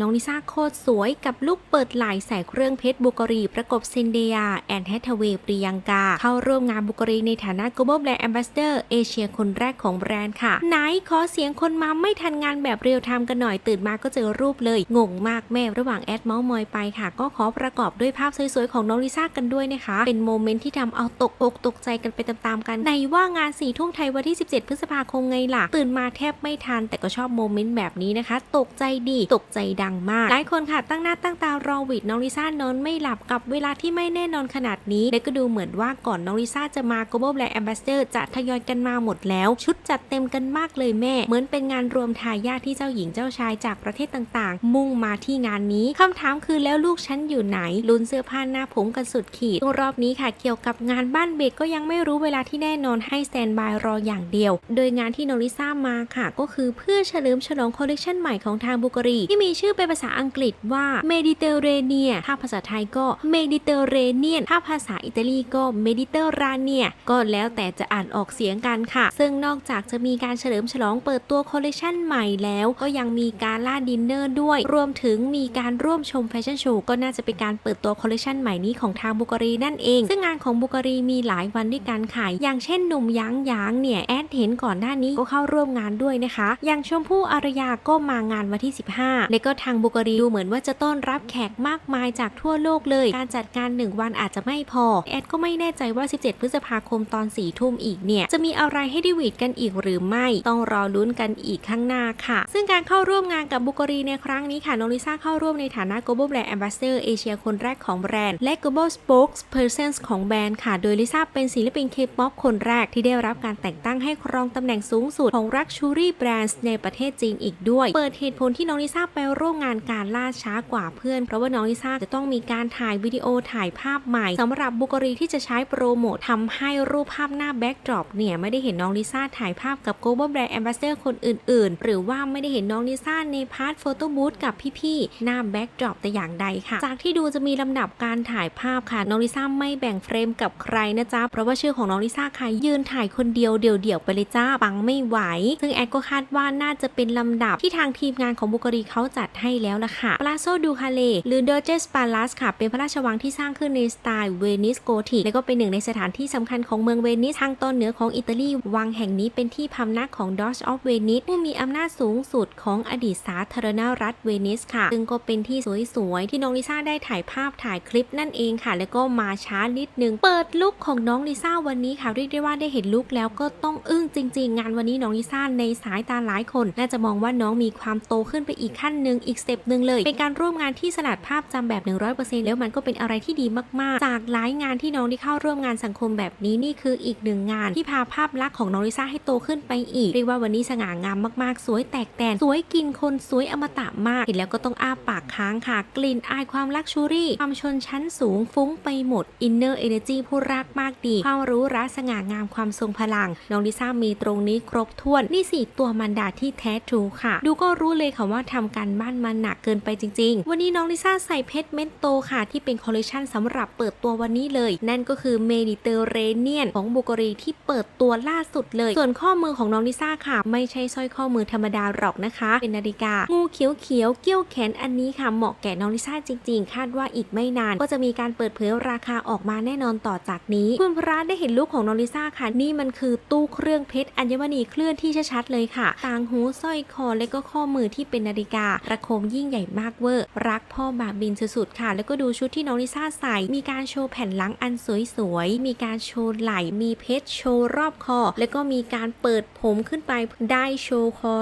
น้องลิซ่าโคตรสวยกับลุคเปิดไหลใส่เครื่องเพชรบุกรีประกบเซนเดีย แอนแฮทเวย์ปริยังกา เข้าร่วมงานบุกรีในฐานะ Global Brand Ambassador เอเชียคนแรกของแบรนด์ค่ะ ไหนขอเสียงคนมาไม่ทันงานแบบเรียลไทม์กันหน่อยตื่นมาก็เจอรูปเลย งงมากแม่ระหว่างแอดเมาส์มอยไปค่ะ ก็ขอประกอบด้วยภาพสวยๆของน้องลิซ่ากันด้วยนะคะ เป็นโมเมนต์ที่ทำเอาตกอกตกใจกันไปตามๆกันในว่างานสี่ทุ่มไทยวันที่ 17 พฤษภาคมไงล่ะตื่นมาแทบไม่ทันแต่ก็ชอบโมเมนต์แบบนี้นะคะ ตกใจดีตกใจดังมาก หลายคนค่ะตั้งหน้าตั้งตารอวิดน้องลิซ่านอนไม่หลับกับเวลาที่ไม่แน่นอนขนาดนี้ และก็ดูเหมือนว่าก่อนน้องลิซ่าจะมา Global Brand Ambassador จะทยอยกันมาหมดแล้ว ชุดจัดเต็มกันมากเลยแม่ เหมือนเป็นงานรวมทายาทที่เจ้าหญิงเจ้าชายจากประเทศต่างๆ มุ่งมาที่งานนี้คำถามคือแล้วลูกฉันอยู่ไหนลุ้นเสื้อผ้าหน้าผมกันสุดขีดรอบนี้ค่ะเกี่ยวกับงานบ้านเบกก็ยังไม่รู้เวลาที่แน่นอนให้สแตนบายรออย่างเดียว โดยงานที่น้องลิซ่ามาค่ะ ก็คือเพื่อเฉลิมฉลองคอลเลคชันใหม่ของทางบุกรีที่มีชื่อเป็นภาษาอังกฤษว่า Mediterranean ถ้าภาษาไทยก็ Mediterranean ถ้าภาษาอิตาลีก็ Mediterranean ก็แล้วแต่จะอ่านออกเสียงกันค่ะ ซึ่งนอกจากจะมีการเฉลิมฉลองเปิดตัวคอลเลคชันใหม่แล้ว ก็ยังมีการล่าดินเนอร์ด้วย รวมถึงมีการร่วมชมแฟชั่นโชว์ก็น่าจะเป็นการเปิดตัวคอลเลคชันใหม่นี้ของทางบุกรีนั่นเอง ซึ่งงานของบุกรีมีหลายวันด้วยกันค่ะอย่างเช่นหนุ่มยางยางเนี่ยแอดเห็นก่อนหน้านี้ก็เข้าร่วมงานด้วยนะคะ อย่างชมพู่อารยาก็มางานวันที่ 15 และก็ทางบุกรีดูเหมือนว่าจะต้อนรับแขกมากมายจากทั่วโลกเลย การจัดการหนึ่งวันอาจจะไม่พอ แอดก็ไม่แน่ใจว่า 17 พฤษภาคมตอน4ทุ่มอีกเนี่ย จะมีอะไรให้ได้หวีดกันอีกหรือไม่ ต้องรอลุ้นกันอีกข้างหน้าค่ะ ซึ่งการเข้าร่วมงานกับบุกรีในครั้งนี้ค่ะน้องลิซ่าเข้าร่วมในฐานะ Global Brand Ambassador เอเชียคนแรกของแบรนด์ และ Global Spokesperson ของแบรนด์ค่ะ โดยลิซ่าเป็นศิลปินเคป๊อปคนแรกที่ได้รับการแต่งตั้งให้ครองตำแหน่งสูงสุดของ Luxury Brands ในประเทศจีนอีกด้วย เปิดเหตุผลที่น้องลิซ่าไปร่วมงานการล่าช้ากว่าเพื่อน เพราะว่าน้องลิซ่าจะต้องมีการถ่ายวิดีโอถ่ายภาพใหม่สำหรับบุกรีที่จะใช้โปรโมททำให้รูปภาพหน้าแบ็กดรอปเนี่ยไม่ได้เห็นน้องลิซ่าถ่ายภาพกับ Global Brand Ambassador คนอื่น ๆ หรือว่าไม่ได้เห็นน้องลิซ่าในพาร์ทโฟโต้บูธกับพี่ ๆ หน้าแบ็กดรอปแต่อย่างใดค่ะ จากที่ดูจะมีลำดับการถ่ายภาพค่ะ น้องลิซ่าไม่แบ่งเฟรมกับใครนะจ๊ะ เพราะว่าชื่อของน้องลิซ่าค่ะยืนถ่ายคนเดียวเดี่ยวๆไปเลยจ้าปังไม่ไหว ซึ่งแอดก็คาดว่าน่าจะเป็นลำดับที่ทางทีมงานของบุกรีเขาจัดให้แล้วล่ะค่ะปลาโซดูคาเลหรือเดอร์เจสปาลัสค่ะ เป็นพระราชวังที่สร้างขึ้นในสไตล์เวนิสโกธิกและก็เป็นหนึ่งในสถานที่สำคัญของเมืองเวนิสทางตอนเหนือของอิตาลี วังแห่งนี้เป็นที่พำนักของดอชออฟเวนิสผู้มีอำนาจสูงสุดของอดีตสาธารณรัฐเวนิสค่ะ ซึ่งก็เป็นที่สวยๆ ที่น้องลิซ่าได้ถ่ายภาพถ่ายคลิปนั่นเองค่ะ แล้วก็มาช้านิดนึง เปิดลุคของน้องลิซ่าวันนี้ค่ะเรียกได้ว่าได้เห็นลุคแล้วก็ต้องอึ้งจริง ๆ งานวันนี้น้องลิซ่าในสายตาหลายคน น่าจะมองว่าน้องมีความโตขึ้นไปอีกขั้นหนึ่งอีกสเต็ปหนึ่งเลย เป็นการร่วมงานที่สลัดภาพจำแบบ 100%แล้วมันก็เป็นอะไรที่ดีมากๆ จากหลายงานที่น้องได้เข้าร่วมงานสังคมแบบนี้นี่คืออีกหนึ่งงานที่พาภาพลักษณ์ของน้องลิซ่าให้โตขึ้นไปอีกเรียกว่าวันนี้สง่างามมากๆ สวยแตกแตนสวยกินคนสวยอมตะมากเห็นแล้วก็ต้องอ้าปากค้างค่ะ กลิ่นอายความลักชูรี่ ความชนชั้นสูงฟุ้งไปหมดอินเนอร์เอเนจีผู้รักมากดีความรู้รัสง่างามความทรงพลัง น้องลิซ่ามีตรงนี้ครบถ้วนนี่สิตัวมันดาที่แท้ทรูค่ะ ดูก็รู้เลยค่ะว่าทำการบ้านมาหนักเกินไปจริง ๆ วันนี้น้องลิซ่าใส่เพชรเม็ดโตค่ะที่เป็นคอลเลคชันสำหรับเปิดตัววันนี้เลย นั่นก็คือเมดิเตอร์เรเนียนของบุกรีที่เปิดตัวล่าสุดเลย ส่วนข้อมือของน้องลิซ่าค่ะ ไม่ใช่สร้อยข้อมือธรรมดาหรอกนะคะ เป็นนาฬิกา งูเขียวเขียวเกี้ยวแขนอันนี้ค่ะเหมาะแก่น้องลิซ่าจริง ๆ คาดว่าอีกไม่นาน ก็จะมีการเปิดเผยราคาออกมาแน่นอนต่อจากนี้คุณพระได้เห็นลุคของน้องลิซ่าค่ะนี่มันคือตู้เครื่องเพชรอัญมณีเคลื่อนที่ชัดๆเลยค่ะ ต่างหูสร้อยคอและก็ข้อมือที่เป็นนาฬิการะโคมยิ่งใหญ่มากเวอร์ รักพ่อบาบินสุดๆค่ะ แล้วก็ดูชุดที่น้องลิซ่าใส่ มีการโชว์แผ่นหลังอันสวยๆ มีการโชว์ไหล่ มีเพชรโชว์รอบคอ แล้วก็มีการเปิดผมขึ้นไป ได้โชว์คอ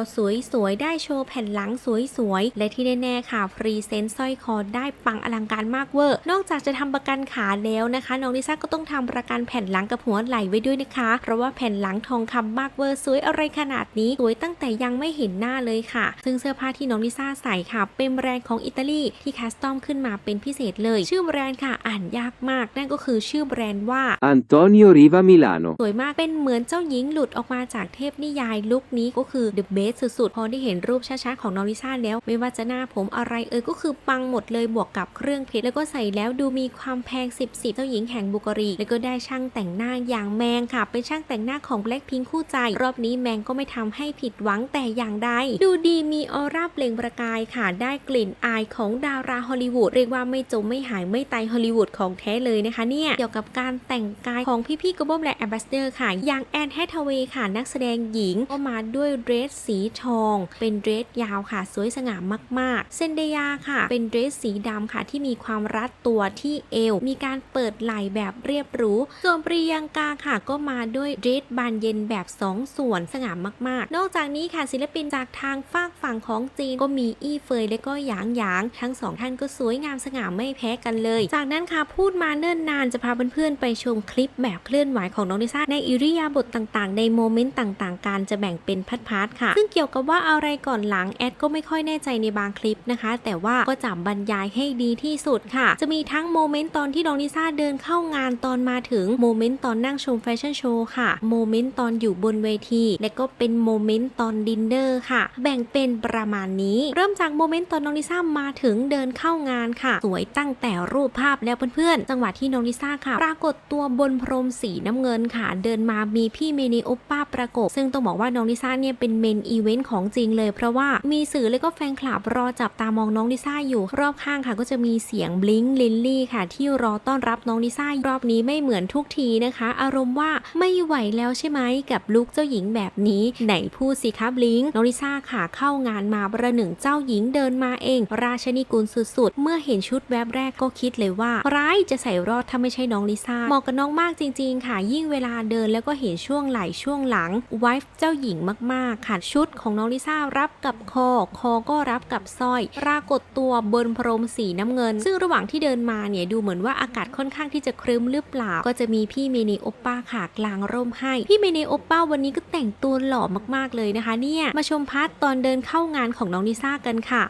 สวยๆ ได้โชว์แผ่นหลังสวยๆ และที่แน่ๆค่ะฟรีเซนต์สร้อยคอได้ปังอลังการมากเวอร์ นอกจากจะทำประกันขาแล้วนะคะ น้องลิซ่าก็ต้องทำประกันแผ่นหลังกับหัวไหล่ไว้ด้วยนะคะ เพราะว่าแผ่นหลังทองคำมากเวอร์สวยอะไรขนาดนี้ สวยตั้งแต่ยังไม่เห็นหน้าเลยค่ะ ซึ่งเสื้อผ้าที่น้องลิซ่าใส่ค่ะ เป็นแบรนด์ของอิตาลีที่คัสตอมขึ้นมาเป็นพิเศษเลย ชื่อแบรนด์ค่ะอ่านยากมาก นั่นก็คือชื่อแบรนด์ว่า Antonio Riva Milano สวยมากเป็นเหมือนเจ้าหญิงหลุดออกมาจากเทพนิยายลุคนี้ก็คือ The Best สุดๆ พอได้เห็นรูปช้าๆของน้องลิซ่าแล้ว ไม่ว่าจะหน้าผมอะไรเอ่ยก็คือปังหมดเลยบวกกับเครื่องเพชรแล้วก็ใส่แล้วดูมีความแพง 10 10เจ้าหญิงแห่งบุกรี แล้วก็ได้ช่างแต่งหน้าอย่างแมงค่ะ เป็นช่างแต่งหน้าของ Blackpink คู่ใจ รอบนี้แมงก็ไม่ทำให้ผิดหวังแต่อย่างใดดูดีมีออร่าเปล่งประกายค่ะ ได้กลิ่นอายของดาราฮอลลีวูดเรียกว่าไม่จมไม่หายไม่ตายฮอลลีวูดของแท้เลยนะคะเนี่ยเกี่ยวกับการแต่งกายของพี่ๆกบมและแอมบาสเดอร์ค่ะ อย่างแอนแฮทเวย์ค่ะ นักแสดงหญิงก็มาด้วยเดรสสีทอง เป็นเดรสยาวค่ะ สวยสง่ามากๆ เซนเดียค่ะ เป็นเดรสสีดำค่ะ ที่มีความรัดตัวที่เอว มีการเปิดไหล่แบบเรียบหรูส่วนปริยังกาค่ะ ก็มาด้วยเดรสบานเย็นแบบ 2 ส่วนสง่ามาก ๆ นอกจากนี้ค่ะศิลปินจากทางฝากฝั่งของจีนก็มีอีเฟยและก็หยางหยางทั้งสองท่านก็สวยงามสง่าไม่แพ้กันเลย จากนั้นค่ะพูดมาเนิ่นนานจะพาเพื่อนๆไปชมคลิปแบบเคลื่อนไหวของน้องลิซ่าในอิริยาบถต่างๆ ในโมเมนต์ต่างๆ การจะแบ่งเป็นพาร์ทๆค่ะ ซึ่งเกี่ยวกับว่าอะไรก่อนหลังแอดก็ไม่ค่อยแน่ใจในบางคลิปนะคะ แต่ว่าก็จะบรรยายให้ดีที่สุดค่ะ จะมีทั้งโมเมนต์ตอนที่น้องลิซ่าเดินเข้างานตอนมาถึงโมเมนต์ตอนนั่งชมแฟชั่นโชว์ค่ะโมเมนต์ตอนอยู่บนเวที และก็เป็นโมเมนต์ตอนดินเนอร์ค่ะ แบ่งเป็นประมาณนี้เริ่มจากโมเมนต์ตอนน้องลิซ่ามาถึงเดินเข้างานค่ะ สวยตั้งแต่รูปภาพแล้วเพื่อนๆ จังหวะที่น้องลิซ่าค่ะ ปรากฏตัวบนพรมสีน้ำเงินค่ะ เดินมามีพี่เมเนโอป้าประกบ ซึ่งต้องบอกว่าน้องลิซ่าเนี่ยเป็นเมนอีเวนต์ของจริงเลย เพราะว่ามีสื่อและก็แฟนคลับรอจับตามองน้องลิซ่าอยู่ รอบข้างค่ะ ก็จะมีเสียงบลิงลินลี่ค่ะ ที่รอต้อนรับน้องลิซ่ารอบนี้ไม่เหมือนทุกทีนะคะ อารมณ์ว่าไม่ไหวแล้วใช่ไหมกับลุคเจ้าหญิงแบบนี้ไหนพูดสิคะบลิงน้องลิซ่าค่ะเข้างานมาประหนึ่งเจ้าหญิงเดินมาเอง ราชนิกูลสุดๆ เมื่อเห็นชุดแวบแรกก็คิดเลยว่า ร้ายจะใส่รอดถ้าไม่ใช่น้องลิซ่าเหมาะกับน้องมากจริงๆ ค่ะ ยิ่งเวลาเดินแล้วก็เห็นช่วงไหล่ช่วงหลังไวฟ์เจ้าหญิงมากๆ ค่ะชุดของน้องลิซ่ารับกับคอ คอก็รับกับสร้อย ปรากฏตัวบนพรมสีน้ำเงิน ซึ่งระหว่างที่เดินมาเนี่ยดูเหมือนว่าอากาศค่อนข้างที่จะครึ้มหรือเปล่า ก็จะมีพี่เมเนโอป้าค่ะกลางร่มให้ พี่เมเนโอป้าวันนี้ก็แต่งตัวหล่อมากๆเลยนะคะ เนี่ยมาชมพาร์ทตอนเดินเข้างานของน้องลิซ่ากันค่ะ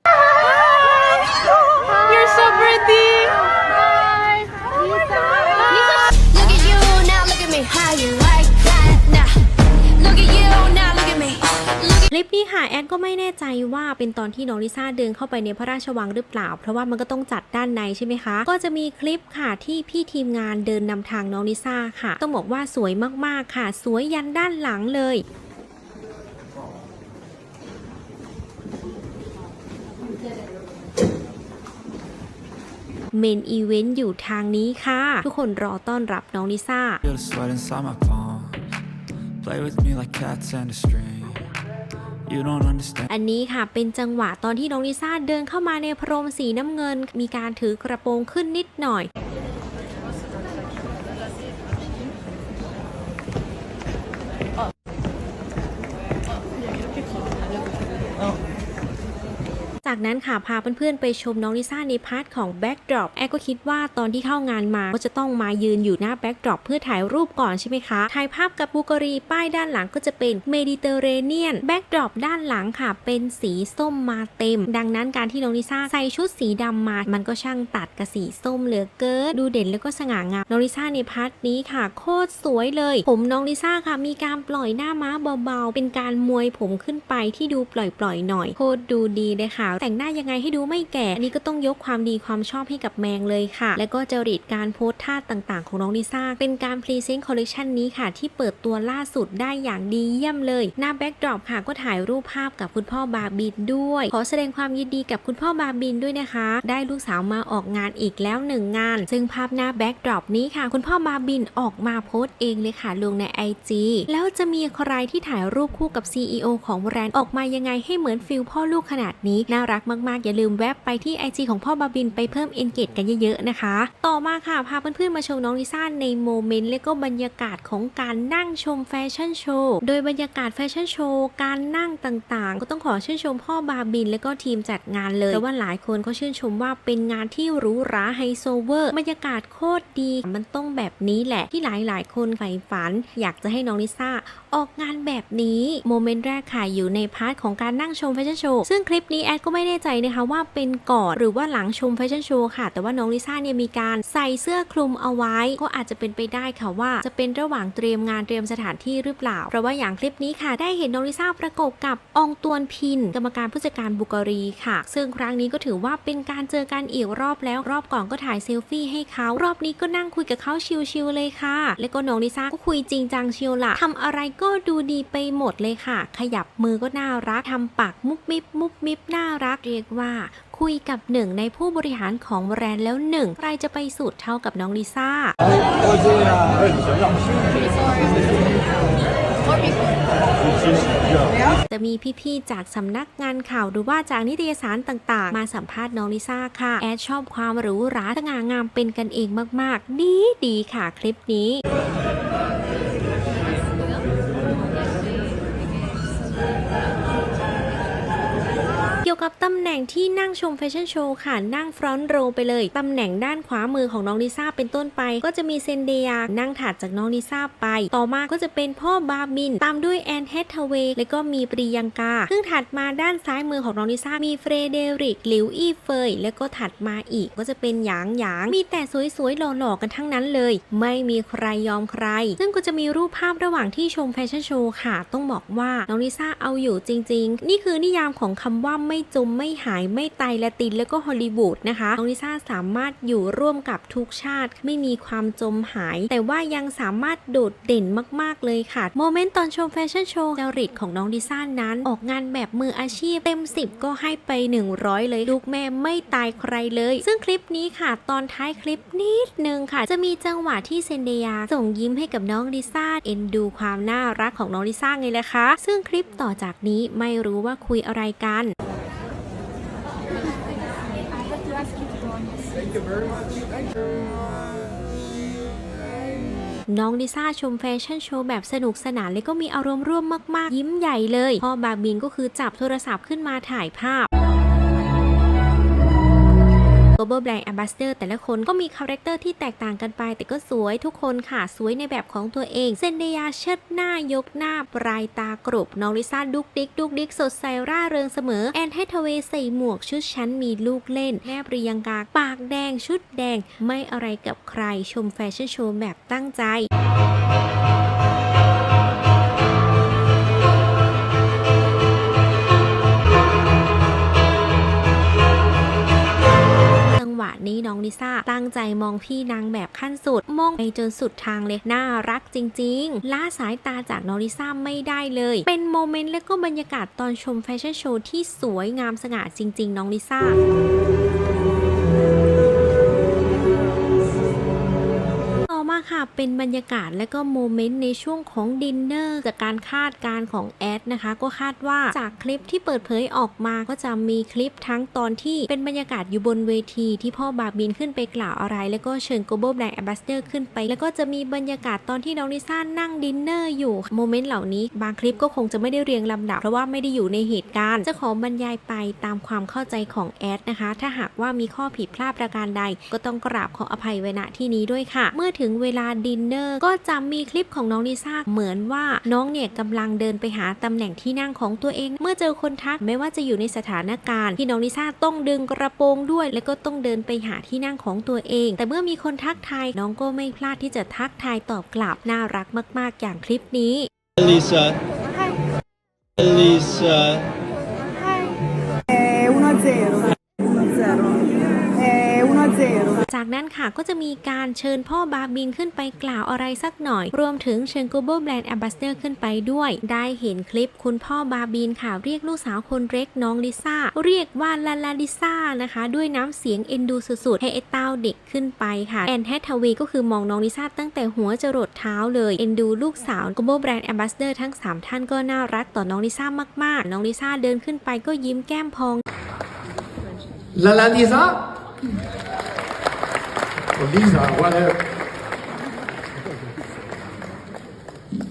You're so pretty. Look at you now, look at me. How you like that? Now, look at you now, look at me. Look คลิปนี้ค่ะแอนก็ไม่แน่ใจว่าเป็นตอนที่น้องลิซ่าเดินเข้าไปในพระราชวังหรือเปล่า เพราะว่ามันก็ต้องจัดด้านในใช่ไหมคะ ก็จะมีคลิปค่ะที่พี่ทีมงานเดินนำทางน้องลิซ่าค่ะ ต้องบอกว่าสวยมากๆค่ะ สวยยันด้านหลังเลย เมนอีเวนต์อยู่ทางนี้ค่ะ ทุกคนรอต้อนรับน้องลิซ่า Feel the sweat inside my palms. Play with me like cats and a string. You don't understand. อันนี้ค่ะเป็นจังหวะตอนที่น้องลิซ่าเดินเข้ามาในพรมสีน้ำเงิน มีการถือกระโปรงขึ้นนิดหน่อย จากนั้นค่ะพาเพื่อนๆไปชมน้องลิซ่าในพาร์ทของแบ็กดรอปแอร์ก็คิดว่าตอนที่เข้างานมาก็จะต้องมายืนอยู่หน้าแบ็กดรอปเพื่อถ่ายรูปก่อนใช่ไหมคะถ่ายภาพกับบูการีป้ายด้านหลังก็จะเป็นเมดิเตอร์เรเนียนแบ็กดรอปด้านหลังค่ะ เป็นสีส้มมาเต็ม ดังนั้นการที่น้องลิซ่าใส่ชุดสีดำมา มันก็ช่างตัดกับสีส้มเหลือเกินดูเด่นแล้วก็สง่างามน้องลิซ่าในพาร์ทนี้ค่ะ โคตรสวยเลย ผมน้องลิซ่าค่ะ มีการปล่อยหน้าม้าเบาๆ เป็นการมวยผมขึ้นไปที่ดูปล่อยๆหน่อยโคตรดูดีเลยค่ะแต่งหน้ายังไงให้ดูไม่แก่ อันนี้ก็ต้องยกความดีความชอบให้กับแมงเลยค่ะ และก็จริตการโพสท่าต่างๆ ของน้องลิซ่า เป็นการพรีเซนต์คอลเลคชันนี้ค่ะ ที่เปิดตัวล่าสุดได้อย่างดีเยี่ยมเลย หน้าแบ็กดรอปค่ะก็ถ่ายรูปภาพกับคุณพ่อบาบินด้วย ขอแสดงความยินดีกับคุณพ่อบาบินด้วยนะคะ ได้ลูกสาวมาออกงานอีกแล้วหนึ่งงาน ซึ่งภาพหน้าแบ็กดรอปนี้ค่ะ คุณพ่อบาบินออกมาโพสต์เองเลยค่ะลงใน IG แล้วจะมีใครที่ถ่ายรูปคู่กับ CEO ของแบรนด์ออกมายังไงให้เหมือนฟิลพ่อลูกขนาดนี้น่ารักมากๆ อย่าลืมแวะไปที่ IG ของพ่อบาบินไปเพิ่ม engage กันเยอะๆนะคะ ต่อมาค่ะ พาเพื่อนๆมาชมน้องลิซ่าในโมเมนต์และก็บรรยากาศของการนั่งชมแฟชั่นโชว์ โดยบรรยากาศแฟชั่นโชว์การนั่งต่างๆ ก็ต้องขอชื่นชมพ่อบาบิน และก็ทีมจัดงานเลยเพราะว่าหลายคนเขาชื่นชมว่าเป็นงานที่หรูหราไฮโซเวอร์บรรยากาศโคตรดี มันต้องแบบนี้แหละที่หลายๆ คนใฝ่ฝัน อยากจะให้น้องลิซ่าออกงานแบบนี้โมเมนต์แรกค่ะอยู่ในพาร์ทของการนั่งชมแฟชั่นโชว์ซึ่งคลิปนี้แอดก็ไม่่แน่ใจนะคะว่าเป็นก่อนหรือว่าหลังชมแฟชั่นโชว์ค่ะ แต่ว่าน้องลิซ่าเนี่ยมีการใส่เสื้อคลุมเอาไว้ ก็อาจจะเป็นไปได้ค่ะว่า จะเป็นระหว่างเตรียมงานเตรียมสถานที่หรือเปล่า เพราะว่าอย่างคลิปนี้ค่ะ ได้เห็นน้องลิซ่าประกบกับองตวนพิน กรรมการผู้จัดการบุการีค่ะ ซึ่งครั้งนี้ก็ถือว่าเป็นการเจอกันอีกรอบแล้วรอบก่อนก็ถ่ายเซลฟี่ให้เขารอบนี้ก็นั่งคุยกับเขาชิลๆเลยค่ะ แล้วก็น้องลิซ่าก็คุยจริงจังเชียวละทำอะไรก็ดูดีไปหมดเลยค่ะ ขยับมือก็น่ารักทำปากมุบมิบมุบมิบน่ารักรักเรียกว่าคุยกับหนึ่งในผู้บริหารของแบรนด์แล้วหนึ่งใครจะไปสุดเท่ากับน้องลิซ่า จะมีพี่ๆ จากสำนักงานข่าวหรือว่าจากนิตยสารต่างๆ มาสัมภาษณ์น้องลิซ่าค่ะ แอดชอบความหรูหราสง่างามเป็นกันเองมากๆ ดีดีค่ะคลิปนี้ ยวกับตำแหน่งที่นั่งชมแฟชั่นโชว์ค่ะ นั่งฟรอนต์โรไปเลย ตำแหน่งด้านขวามือของน้องลิซ่าเป็นต้นไป ก็จะมีเซนเดียนั่งถัดจากน้องลิซ่าไป ต่อมาก็จะเป็นพ่อบาบิน ตามด้วยแอนแฮทเวย์แล้วก็มีปรียังกา ซึ่งถัดมาด้านซ้ายมือของน้องลิซ่ามีเฟรเดริกหลิวอีเฟยแล้วก็ถัดมาอีกก็จะเป็นหยางหยาง มีแต่สวยๆหล่อๆกันทั้งนั้นเลย ไม่มีใครยอมใคร ซึ่งก็จะมีรูปภาพระหว่างที่ชมแฟชั่นโชว์ค่ะ ต้องบอกว่าน้องลิซ่าเอาอยู่จริง ๆ นี่คือนิยามของคำว่าไม่จมไม่หายไม่ตายละตินแล้วก็ฮอลลีวูดนะคะน้องลิซ่าสามารถอยู่ร่วมกับทุกชาติไม่มีความจมหาย แต่ว่ายังสามารถโดดเด่นมากๆเลยค่ะโมเมนต์ตอนชมแฟชั่นโชว์จริตของน้องลิซ่านั้น ออกงานแบบมืออาชีพเต็ม 10 ก็ให้ไป 100 เลยลูกแม่ไม่ตายใครเลย ซึ่งคลิปนี้ค่ะ ตอนท้ายคลิปนิดนึงค่ะ จะมีจังหวะที่เซนเดียส่งยิ้มให้กับน้องลิซ่าเอ็นดูความน่ารักของน้องลิซ่าไงล่ะคะ ซึ่งคลิปต่อจากนี้ไม่รู้ว่าคุยอะไรกัน น้องลิซ่าชมแฟชั่นโชว์แบบสนุกสนานและก็มีอารมณ์ร่วมมาก ๆ ยิ้มใหญ่เลย พ่อบาบินก็คือจับโทรศัพท์ขึ้นมาถ่ายภาพ Global Brand Ambassador แต่ละคนก็มีคาแรคเตอร์ที่แตกต่างกันไป แต่ก็สวยทุกคนค่ะ สวยในแบบของตัวเอง เซนเดียเชิดหน้ายกหน้าปลายตากรบน้องลิซ่าดุกดิกดุกดิกสดใสร่าเริงเสมอ แอนให้ทเวย์ใส่หมวกชุดชั้นมีลูกเล่น แม่ปริยังกาปากแดงชุดแดงไม่อะไรกับใครชมแฟชั่นโชว์แบบตั้งใจะนี้น้องลิซ่าตั้งใจมองพี่นางแบบขั้นสุด มองไปจนสุดทางเลยน่ารักจริงๆล่าสายตาจากน้องลิซ่าไม่ได้เลย เป็นโมเมนต์และก็บรรยากาศตอนชมแฟชั่นโชว์ที่สวยงามสง่าจริง ๆ น้องลิซ่า ค่ะ เป็นบรรยากาศและก็โมเมนต์ในช่วงของดินเนอร์จากการคาดการณ์ของแอดนะคะ ก็คาดว่าจากคลิปที่เปิดเผยออกมาก็จะมีคลิปทั้งตอนที่เป็นบรรยากาศอยู่บนเวทีที่พ่อบาบินขึ้นไปกล่าวอะไร แล้วก็เชิญ Global Brand Ambassador ขึ้นไป แล้วก็จะมีบรรยากาศตอนที่น้องลิซ่านั่งดินเนอร์อยู่โมเมนต์เหล่านี้ บางคลิปก็คงจะไม่ได้เรียงลำดับ เพราะว่าไม่ได้อยู่ในเหตุการณ์จะขอบรรยายไปตามความเข้าใจของแอดนะคะ ถ้าหากว่ามีข้อผิดพลาดประการใด ก็ต้องกราบขออภัยไว้ณที่นี้ด้วยค่ะ เมื่อถึงเวลาดินเนอร์ ก็จะมีคลิปของน้องลิซ่าเหมือนว่าน้องเนี่ยกำลังเดินไปหาตำแหน่งที่นั่งของตัวเอง เมื่อเจอคนทักไม่ว่าจะอยู่ในสถานการณ์ ที่น้องลิซ่าต้องดึงกระโปรงด้วย แล้วก็ต้องเดินไปหาที่นั่งของตัวเอง แต่เมื่อมีคนทักทายน้องก็ไม่พลาดที่จะทักทายตอบกลับน่ารักมาก ๆ อย่างคลิปนี้ Elisa. Elisa. È จากนั้นค่ะก็จะมีการเชิญพ่อบาบินขึ้นไปกล่าวอะไรสักหน่อย รวมถึงเชิญ Global Brand Ambassador ขึ้นไปด้วย ได้เห็นคลิปคุณพ่อบาบินค่ะ เรียกลูกสาวคนเล็กน้องลิซ่า เรียกว่าลาลาลิซ่านะคะ ด้วยน้ำเสียงเอ็นดูสุดๆ ให้ไอ้เต้าเด็กขึ้นไปค่ะ แอนแฮทเวก็คือมองน้องลิซ่าตั้งแต่หัวจรดเท้าเลยเอ็นดูลูกสาว Global Brand Ambassador ทั้ง 3 ท่านก็น่ารักต่อน้องลิซ่ามากๆ น้องลิซ่าเดินขึ้นไปก็ยิ้มแก้มพอง La la Lisa? Oh, Lisa, whatever.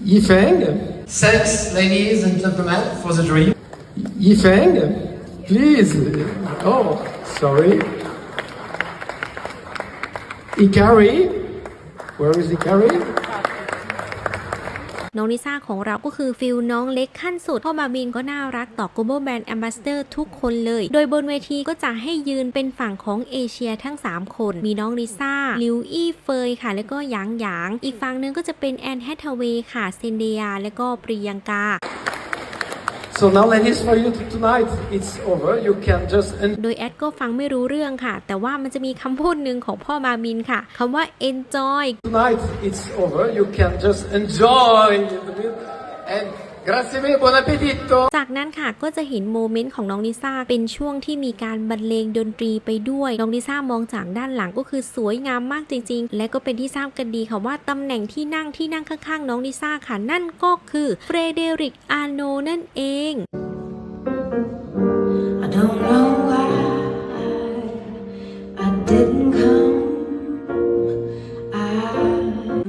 Yifeng? Thanks, ladies and gentlemen, for the dream. Yifeng? Please. Oh, sorry. Ikari? Where is Ikari? น้องลิซ่าของเราก็คือฟิลน้องเล็กขั้นสุดพ่อบาบินก็น่ารักต่อ Global Brand Ambassador ทุกคนเลย โดยบนเวทีก็จะให้ยืนเป็นฝั่งของเอเชียทั้ง 3 คน มีน้องลิซ่า ลิวอี้เฟยค่ะ แล้วก็หยางหยาง อีกฝั่งหนึงก็จะเป็นแอนแฮทเวย์ค่ะ เซนเดีย แล้วก็ปริยังกา So now, ladies, for you tonight, it's over. You can just enjoy. โดยแอดก็ฟังไม่รู้เรื่องค่ะ แต่ว่ามันจะมีคำพูดหนึ่งของพ่อบาบินค่ะคำว่า enjoy Tonight, it's over. You can just enjoy the music. And Grazie mille, buon appetito! จากนั้นค่ะก็จะเห็นโมเมนต์ของน้องลิซ่าเป็นช่วงที่มีการบรรเลงดนตรีไปด้วย น้องลิซ่ามองจากด้านหลังก็คือสวยงามมากจริง ๆ และก็เป็นที่ทราบกันดีค่ะว่าตำแหน่งที่นั่งที่นั่งข้างๆ น้องลิซ่าค่ะนั่นก็คือเฟรเดริกอาโนนั่นเอง I don't know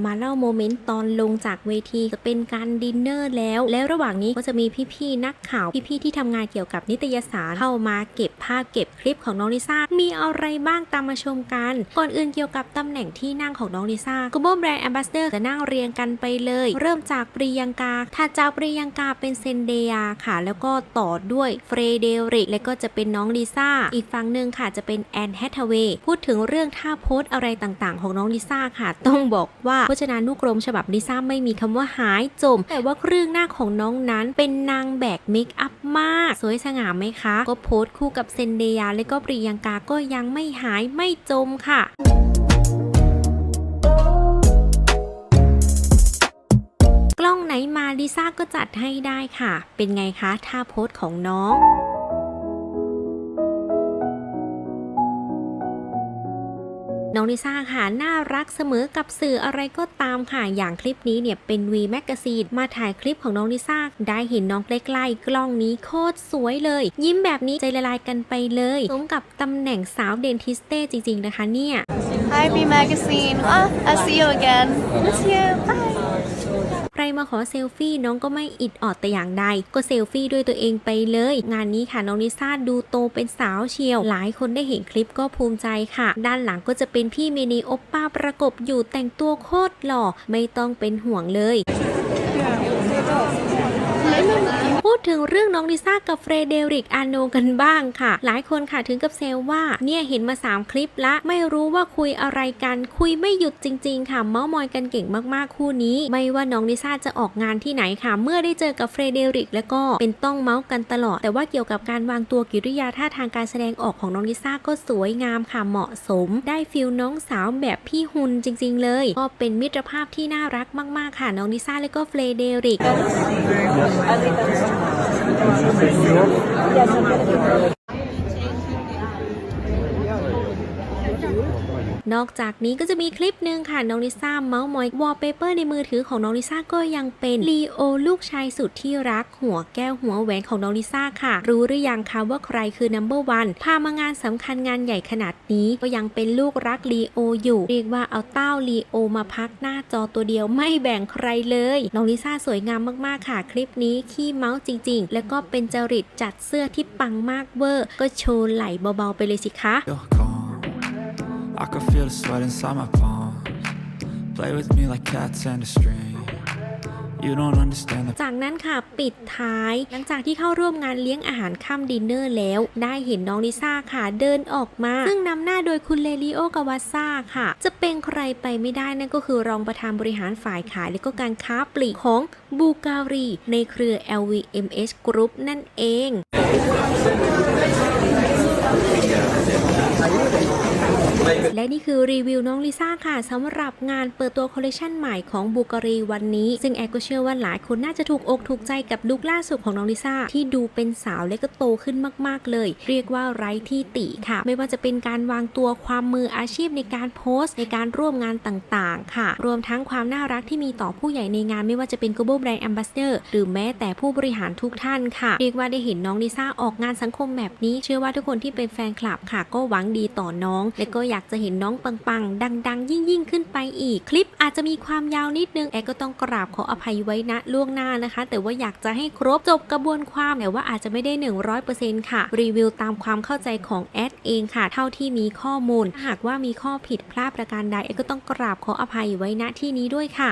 มาเล่าโมเมนต์ตอนลงจากเวทีจะเป็นการดินเนอร์แล้ว แล้วระหว่างนี้ก็จะมีพี่ๆนักข่าว พี่ๆที่ทำงานเกี่ยวกับนิตยสารเข้ามาเก็บภาพเก็บคลิปของน้องลิซ่า มีอะไรบ้างตามมาชมกัน ก่อนอื่นเกี่ยวกับตำแหน่งที่นั่งของน้องลิซ่า Global Brand Ambassador จะนั่งเรียงกันไปเลย เริ่มจากปริยังกาถัดจากปริยังกาเป็นเซนเดียค่ะ แล้วก็ต่อด้วยเฟรเดริก และก็จะเป็นน้องลิซ่า อีกฝั่งหนึ่งค่ะจะเป็นแอนแฮทเวย์พูดถึงเรื่องท่าโพสอะไรต่างๆ ของน้องลิซ่าค่ะ ต้องบอกว่าพจนานุกรม ฉบับลิซ่าไม่มีคำว่าหายจม แต่ว่าเครื่องหน้าของน้องนั้นเป็นนางแบกเมคอัพมาก สวยสง่าไหมคะ ก็โพสต์คู่กับเซนเดียและก็ปริยังกาก็ยังไม่หายไม่จมค่ะกล้องไหนมาลิซ่าก็จัดให้ได้ค่ะ เป็นไงคะท่าโพสของน้อง ลิซ่าค่ะน่ารักเสมอกับสื่ออะไรก็ตามค่ะอย่างคลิปนี้เนี่ยเป็น V Magazine มาถ่ายคลิปของน้องลิซ่าได้เห็นน้องใกล้ๆกล้องนี้โคตรสวยเลย ยิ้มแบบนี้ใจละลายกันไปเลยสมกับตำแหน่งสาวเดนทิสเต้จริงๆนะคะเนี่ย Hi B Magazine ah I'll see you again miss you bye ใค รมาขอเซลฟี่น้องก็ไม่อิดออดแต่อย่างใด ก็เซลฟี่ด้วยตัวเองไปเลย งานนี้ค่ะน้องลิซ่าดูโตเป็นสาวเชียว หลายคนได้เห็นคลิปก็ภูมิใจค่ะ ด้านหลังก็จะเป็นพี่เมนีโอปป้าประกบอยู่แต่งตัวโคตรหล่อ ไม่ต้องเป็นห่วงเลย พูดถึงเรื่องน้องลิซ่ากับเฟรเดริกอาโนกันบ้างค่ะ หลายคนค่ะถึงกับเซลว่าเนี่ยเห็นมา 3 คลิปละ ไม่รู้ว่าคุยอะไรกัน คุยไม่หยุดจริง ๆ ค่ะเมาส์มอยกันเก่งมากๆคู่นี้ ไม่ว่าน้องลิซ่าจะออกงานที่ไหนค่ะ เมื่อได้เจอกับเฟรเดริกแล้วก็เป็นต้องเมาส์กันตลอด แต่ว่าเกี่ยวกับการวางตัวกิริยาท่าทางการแสดงออกของน้องลิซ่าก็สวยงามค่ะเหมาะสม ได้ฟิลน้องสาวแบบพี่ฮุนจริง ๆ เลย ก็เป็นมิตรภาพที่น่ารักมาก ๆ ค่ะน้องลิซ่าและก็เฟรเดริก Señor. นอกจากนี้ก็จะมีคลิปหนึ่งค่ะน้องลิซ่าเมาส์มอยวอลเปเปอร์ในมือถือของน้องลิซ่าก็ยังเป็นลีโอลูกชายสุดที่รักหัวแก้วหัวแหวนของน้องลิซ่าค่ะ รู้หรือยังคะว่าใครคือนัมเบอร์วันพามางานสำคัญงานใหญ่ขนาดนี้ก็ยังเป็นลูกรักลีโออยู่ เรียกว่าเอาเต้าลีโอมาพักหน้าจอตัวเดียวไม่แบ่งใครเลยน้องลิซ่าสวยงามมากๆค่ะ คลิปนี้ขี้เมาส์จริง ๆ แล้วก็เป็นจริตจัดเสื้อที่ปังมากเวอร์ ก็โชว์ไหลเบาๆไปเลยสิคะ I can feel the sweat inside my palms. Play with me like cats and a string. You don't understand the จากนั้นค่ะปิดท้าย หลังจากที่เข้าร่วมงานเลี้ยงอาหารค่ำดินเนอร์แล้ว ได้เห็นน้องลิซ่าค่ะเดินออกมา ซึ่งนำหน้าโดยคุณเลลิโอกาวาซ่าค่ะ จะเป็นใครไปไม่ได้นั่นก็คือรองประธานบริหารฝ่ายขาย และก็การค้าปลีกของบูการี ในเครือ LVMH Group นั่นเอง และนี่คือรีวิวน้องลิซ่าค่ะสำหรับงานเปิดตัวคอลเลคชันใหม่ของบูการีวันนี้ ซึ่งแอร์ก็เชื่อว่าหลายคนน่าจะถูกอกถูกใจกับลุคล่าสุดของน้องลิซ่าที่ดูเป็นสาวและก็โตขึ้นมากๆเลย เรียกว่าไร้ที่ติค่ะ ไม่ว่าจะเป็นการวางตัวความมืออาชีพในการโพสต์ในการร่วมงานต่างๆ ค่ะ รวมทั้งความน่ารักที่มีต่อผู้ใหญ่ในงานไม่ว่าจะเป็น Global Brand Ambassador หรือแม้แต่ผู้บริหารทุกท่านค่ะ เรียกว่าได้เห็นน้องลิซ่าออกงานสังคมแบบนี้ เชื่อว่าทุกคนที่เป็นแฟนคลับค่ะ ก็หวังดีต่อน้อง และก็อยากจะเห็นน้องปังๆ ดัง ๆ ยิ่งๆ ขึ้นไปอีก คลิปอาจจะมีความยาวนิดนึงแอก็ต้องกราบขออภัยไว้ณล่วงหน้านะคะ แต่ว่าอยากจะให้ครบจบกระบวนความแต่ว่าอาจจะไม่ได้ 100%ค่ะ รีวิวตามความเข้าใจของแอดเองค่ะ เท่าที่มีข้อมูล หากว่ามีข้อผิดพลาดประการใดแอก็ต้องกราบขออภัยไว้ณที่นี้ด้วยค่ะ